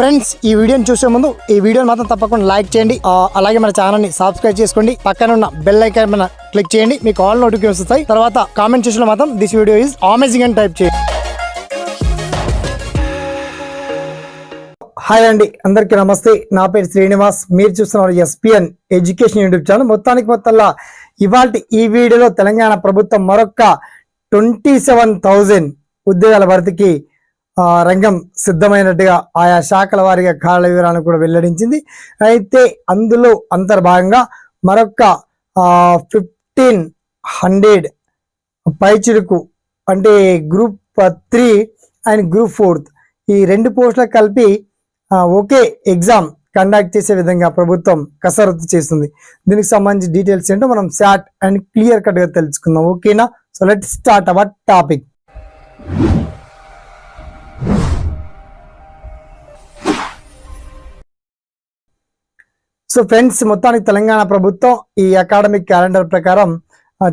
Friends ఈ వీడియోని చూసే ముందు ఈ వీడియోని మాత్రం తప్పకుండా లైక్ చేయండి. అలాగే మన ఛానల్ని సబ్స్క్రైబ్ చేసుకోండి. పక్కన ఉన్న బెల్ ఐకాన్ మన క్లిక్ చేయండి. మీకు ఆల్ నోటిఫికేషన్ వస్తాయి. తర్వాత కామెంట్ చేసిన మాత్రం దిస్ వీడియో ఈజ్ అమేజింగ్ అని టైప్ చేయండి. హాయ్ అండి. అందరికీ నమస్తే. నా పేరు శ్రీనివాస్. మీరు చూస్తున్నారు ఎస్పిఎన్ ఎడ్యుకేషన్ యూట్యూబ్ ఛానల్ మొత్తానికి మొత్తంలో ఇవాళ ఈ వీడియోలో తెలంగాణ ప్రభుత్వం మరొక ట్వంటీ సెవెన్ థౌజండ్ ఉద్యోగాల భర్తీకి రంగం సిద్ధమైనట్టుగా ఆయా శాఖల వారిగా కాల వివరాలను కూడా వెల్లడించింది. అయితే అందులో అంతర్భాగంగా మరొక ఫిఫ్టీన్ హండ్రెడ్ పైచిరుకు అంటే group three and group fourth ఈ రెండు పోస్టులకు కలిపి ఒకే ఎగ్జామ్ కండక్ట్ చేసే విధంగా ప్రభుత్వం కసరత్తు చేస్తుంది. దీనికి సంబంధించి డీటెయిల్స్ ఏంటో మనం శాట్ అండ్ క్లియర్ కట్గా తెలుసుకుందాం. ఓకేనా? So let start our topic so friends మొత్తానికి తెలంగాణ ప్రభుత్వం ఈ అకాడమిక్ క్యాలెండర్ ప్రకారం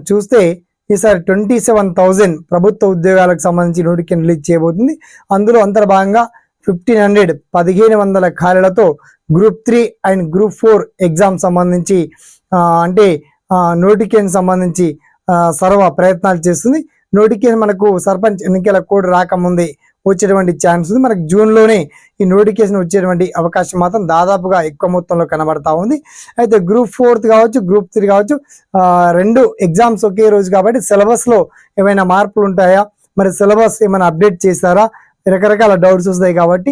చూస్తే ఈసారి ట్వంటీ సెవెన్ థౌజండ్ ప్రభుత్వ ఉద్యోగాలకు సంబంధించి నోటికెన్ రిలీజ్ చేయబోతుంది. అందులో అంతర్భాగంగా ఫిఫ్టీన్ హండ్రెడ్ పదిహేను వందల ఖాళీలతో group three and group four exam సంబంధించి అంటే నోటికెన్ సంబంధించి సర్వ ప్రయత్నాలు చేస్తుంది. నోటికెన్ మనకు సర్పంచ్ ఎన్నికల కోడ్ రాకముందే వచ్చేటువంటి ఛాన్స్ ఉంది. మనకు జూన్లోనే ఈ నోటిఫికేషన్ వచ్చేటువంటి అవకాశం మాత్రం దాదాపుగా ఎక్కువ మొత్తంలో కనబడతా ఉంది. అయితే గ్రూప్ ఫోర్త్ కావచ్చు గ్రూప్ త్రీ కావచ్చు రెండు ఎగ్జామ్స్ ఒకే రోజు కాబట్టి సిలబస్లో ఏమైనా మార్పులు ఉంటాయా? మరి సిలబస్ ఏమైనా అప్డేట్ చేస్తారా రకరకాల డౌట్స్ వస్తాయి కాబట్టి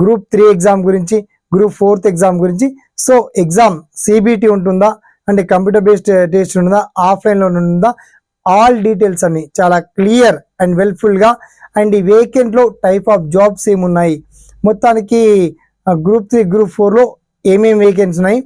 గ్రూప్ త్రీ ఎగ్జామ్ గురించి గ్రూప్ ఫోర్త్ ఎగ్జామ్ గురించి సో ఎగ్జామ్ సిబిటి ఉంటుందా? అంటే కంప్యూటర్ బేస్డ్ టెస్ట్ ఉంటుందా ఆఫ్లైన్లో ఉంటుందా? ఆల్ డీటెయిల్స్ అన్ని చాలా క్లియర్ అండ్ వెల్ఫుల్గా. అండ్ ఈ వేకెంట్లో టైప్ ఆఫ్ జాబ్స్ ఏమున్నాయి మొత్తానికి గ్రూప్ త్రీ గ్రూప్ ఫోర్లో ఏమేమి వేకెన్సీ ఉన్నాయి?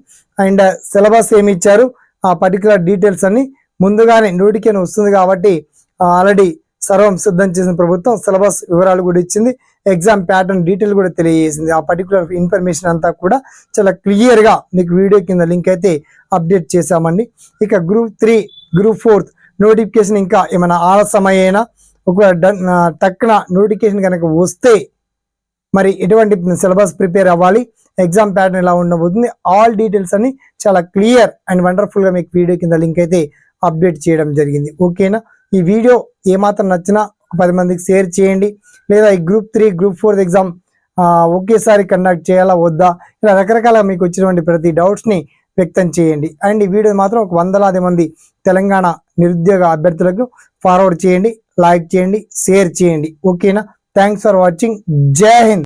అండ్ సిలబస్ ఏమి ఇచ్చారు? ఆ పర్టికులర్ డీటెయిల్స్ అన్ని ముందుగానే నోటికేన్ వస్తుంది కాబట్టి ఆల్రెడీ సర్వం సిద్ధం చేసిన ప్రభుత్వం సిలబస్ వివరాలు కూడా ఇచ్చింది. ఎగ్జామ్ ప్యాటర్న్ డీటెయిల్ కూడా తెలియజేసింది. ఆ పర్టికులర్ ఇన్ఫర్మేషన్ అంతా కూడా చాలా క్లియర్గా మీకు వీడియో కింద లింక్ అయితే అప్డేట్ చేశామండి. ఇక group three group fourth notification ఇంకా ఏమైనా ఆలస్యమైనా ఒకవేళ డన్ ఆ, నోటిఫికేషన్ కనుక వస్తే మరి ఎటువంటి సిలబస్ ప్రిపేర్ అవ్వాలి? ఎగ్జామ్ ప్యాటర్న్ ఎలా ఉండబోతుంది? ఆల్ డీటెయిల్స్ అన్ని చాలా క్లియర్ అండ్ వండర్ఫుల్గా మీకు వీడియో కింద లింక్ అయితే అప్డేట్ చేయడం జరిగింది. ఓకేనా ఈ వీడియో ఏమాత్రం నచ్చినా ఒక పది మందికి షేర్ చేయండి. లేదా ఈ group three group four exam ఒకేసారి కండక్ట్ చేయాలా వద్దా? ఇలా రకరకాల మీకు వచ్చినటువంటి ప్రతి డౌట్స్ని వ్యక్తం చేయండి. అండ్ ఈ వీడియో మాత్రం ఒక వందలాది మంది తెలంగాణ నిరుద్యోగ అభ్యర్థులకు ఫార్వర్డ్ చేయండి లైక్ చేయండి షేర్ చేయండి. ఓకేనా థ్యాంక్స్ ఫర్ వాచింగ్ జై హింద్